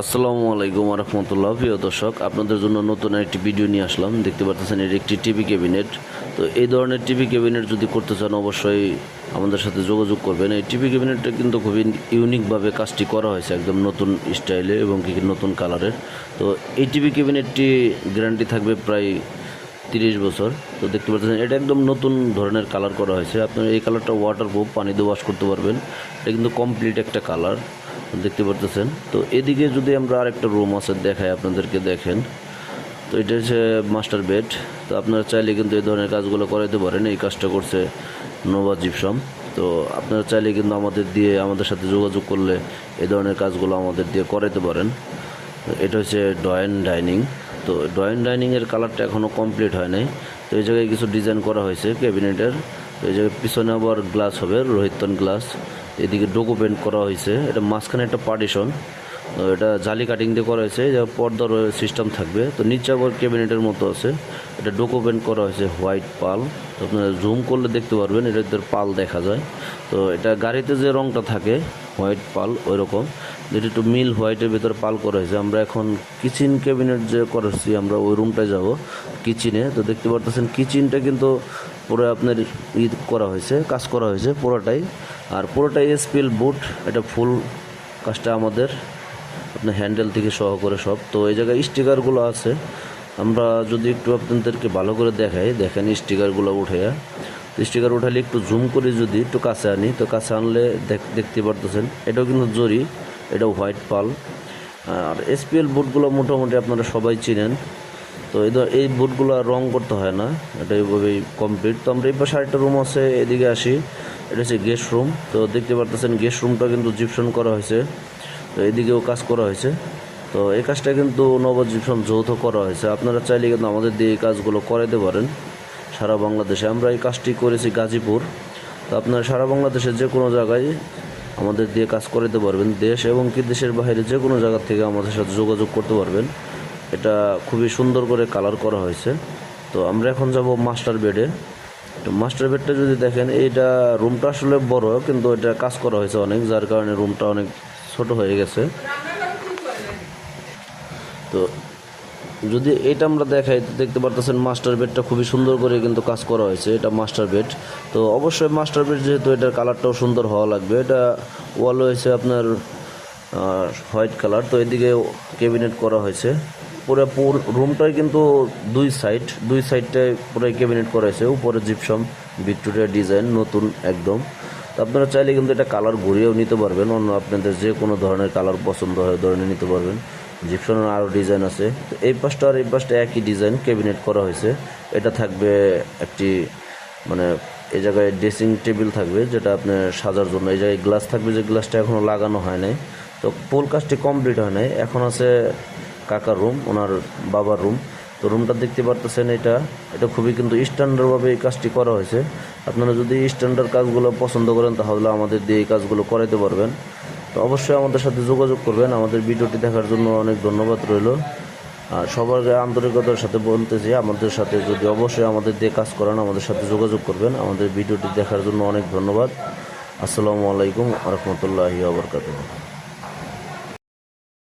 আসসালামু আলাইকুম রহমতুল্লাহ। প্রিয় দর্শক, আপনাদের জন্য নতুন একটি ভিডিও নিয়ে আসলাম। দেখতে পাচ্ছেন এর একটি টিভি ক্যাবিনেট। তো এই ধরনের টিভি ক্যাবিনেট যদি করতে চান, অবশ্যই আমাদের সাথে যোগাযোগ করবেন। এই টিভি ক্যাবিনেটটা কিন্তু খুবই ইউনিকভাবে কাজটি করা হয়েছে একদম নতুন স্টাইলে এবং কি নতুন কালারের। তো এই টিভি ক্যাবিনেটটি গ্যারান্টি থাকবে প্রায় তিরিশ বছর। তো দেখতে পাচ্ছেন এটা একদম নতুন ধরনের কালার করা হয়েছে। আপনার এই কালারটা ওয়াটার প্রুফ পানি দিয়ে ওয়াশ করতে পারবেন। এটা কিন্তু কমপ্লিট একটা কালার। দেখতে পারতেছেন। তো এদিকে যদি আমরা আরেকটা রুম আছে, দেখাই আপনাদেরকে, দেখেন। তো এটা হচ্ছে মাস্টার বেড তো আপনারা চাইলে কিন্তু এই ধরনের কাজগুলো করাইতে পারেন। এই কাজটা করছে নোভা জিপসাম তো আপনারা চাইলে কিন্তু আমাদের দিয়ে, আমাদের সাথে যোগাযোগ করলে এই ধরনের কাজগুলো আমাদের দিয়ে করাইতে পারেন। এটা হচ্ছে ডয়েন ডাইনিং তো ডয়েন ডাইনিংয়ের কালারটা এখনও কমপ্লিট হয় নাই। তো এই জায়গায় কিছু ডিজাইন করা হয়েছে ক্যাবিনেটের তো এই জায়গায় পিছনে আবার গ্লাস হবে রোহিতন গ্লাস এদিকে ডোকো পেন্ট করা হয়েছে। এটা মাঝখানে একটা পার্টিশন এটা জালি কাটিং দিয়ে করা হয়েছে, যা পর্দার সিস্টেম থাকবে। তো নিচে আবার ক্যাবিনেটের মতো আছে। এটা ডোকো পেন্ট করা হয়েছে হোয়াইট পাল তো আপনারা জুম করলে দেখতে পারবেন, এটা পাল দেখা যায়। তো এটা গাড়িতে যে রংটা থাকে হোয়াইট পাল ওই রকম যেটা একটু মিল হোয়াইটের ভিতরে পাল করা হয়েছে। আমরা এখন কিচেন ক্যাবিনেট যে করেছি আমরা ওই রুমটায় যাব কিচেনে তো দেখতে পারতেছেন কিচেনটা কিন্তু পুরো আপনার ই করা হয়েছে, কাজ করা হয়েছে পুরোটাই। আর পুরোটাই এসপিএল বুট এটা ফুল কাজটা আমাদের আপনার হ্যান্ডেল থেকে সহ করে সব। তো এই জায়গায় স্টিকারগুলো আছে। আমরা যদি একটু আপনাদেরকে ভালো করে দেখাই, দেখেন স্টিকারগুলো উঠে। স্টিকার উঠালে একটু জুম করে যদি একটু কাছে আনি, তো কাছে আনলে দেখ- দেখতে পারতেছেন, এটাও কিন্তু জরি, এটাও হোয়াইট পাল আর এসপিএল বুটগুলো মোটামুটি আপনারা সবাই চিনেন। তো এই ধর এই বুটগুলো রং করতে হয় না, এটা এইভাবেই কমপ্লিট তো আমরা এই পাশে আরেকটা রুম আছে, এদিকে আসি। এটা হচ্ছে গেস্ট রুম তো দেখতে পারতেছেন গেস্ট রুমটা কিন্তু জিপসন করা হয়েছে। তো এদিকেও কাজ করা হয়েছে। তো এই কাজটা কিন্তু নবজিপসন যৌথ করা হয়েছে। আপনারা চাইলে কিন্তু আমাদের দিয়ে এই কাজগুলো করাইতে পারেন সারা বাংলাদেশে। আমরা এই কাজটি করেছি গাজীপুর। তো আপনারা সারা বাংলাদেশের যে কোনো জায়গায় আমাদের দিয়ে কাজ করাতে পারবেন। দেশ এবং কি দেশের বাইরে যে কোনো জায়গা থেকে আমাদের সাথে যোগাযোগ করতে পারবেন। এটা খুবই সুন্দর করে কালার করা হয়েছে। তো আমরা এখন যাব মাস্টার বেডে তো মাস্টার বেডটা যদি দেখেন, এইটা রুমটা আসলে বড়, কিন্তু এটা কাজ করা হয়েছে অনেক, যার কারণে রুমটা অনেক ছোট হয়ে গেছে। তো যদি এটা আমরা দেখাই, দেখতে পারতেছেন মাস্টার বেডটা খুবই সুন্দর করে কিন্তু কাজ করা হয়েছে, এটা মাস্টার বেড তো অবশ্যই মাস্টার বেড যেহেতু, এটার কালারটাও সুন্দর হওয়া লাগবে। এটা ওয়াল হয়েছে আপনার হোয়াইট কালার তো এদিকে ক্যাবিনেট করা হয়েছে। পুরো পুর রুমটাই কিন্তু দুই সাইড দুই সাইডটায় পুরো ক্যাবিনেট করা হয়েছে। উপরে জিপসম ভিক্টোরিয়া ডিজাইন নতুন একদম। আপনারা চাইলে কিন্তু এটা কালার ঘুরিয়েও নিতে পারবেন। অন্য আপনাদের যে কোনো ধরনের কালার পছন্দ হয় ধরনের নিতে পারবেন। জিপসনের আরও ডিজাইন আছে। তো এই পাশটা আর এই পাশটা একই ডিজাইন ক্যাবিনেট করা হয়েছে। এটা থাকবে একটি মানে এই জায়গায় ড্রেসিং টেবিল থাকবে, যেটা আপনার সাজার জন্য। এই জায়গায় গ্লাস থাকবে যে গ্লাসটা এখনও লাগানো হয় নাই। তো পোল কাজটি কমপ্লিট হয় নাই। এখন আছে কাকার রুম ওনার বাবার রুম তো রুমটা দেখতে পারতেছেন এটা। এটা খুবই কিন্তু স্ট্যান্ডার্ডভাবে এই কাজটি করা হয়েছে। আপনারা যদি স্ট্যান্ডার্ড কাজগুলো পছন্দ করেন, তাহলে আমাদের দিয়ে এই কাজগুলো করাইতে পারবেন। তো অবশ্যই আমাদের সাথে যোগাযোগ করবেন। আমাদের ভিডিওটি দেখার জন্য অনেক ধন্যবাদ রইল। আর সবার আন্তরিকতার সাথে বলতেছি, আমাদের সাথে যদি অবশ্যই আমাদের দিয়ে কাজ করেন, আমাদের সাথে যোগাযোগ করবেন। আমাদের ভিডিওটি দেখার জন্য অনেক ধন্যবাদ। আসসালামু আলাইকুম রহমতুল্লাহি আবরকাতুহ